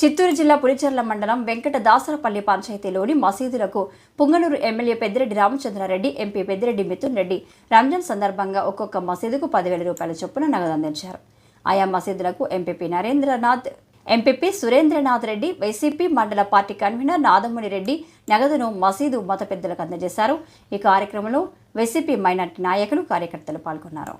చిత్తూరు జిల్లా పులిచెర్ల మండలం వెంకట దాసరపల్లి పంచాయతీలోని మసీదులకు పుంగనూరు ఎమ్మెల్యే పెద్దిరెడ్డి రామచంద్రారెడ్డి ఎంపీ పెద్దిరెడ్డి మిథున్ రెడ్డి రంజాన్ సందర్భంగా ఒక్కొక్క మసీదుకు పదివేల రూపాయల చొప్పున నగదు అందించారు. ఆయా మసీదులకు MPP Narendranath MPP Surendranath Reddy YCP మండల పార్టీ కన్వీనర్ నాదముని రెడ్డి నగదును మసీదు మత పెద్దలకు అందజేశారు. ఈ కార్యక్రమంలో వైసీపీ మైనార్టీ నాయకులు కార్యకర్తలు పాల్గొన్నారు.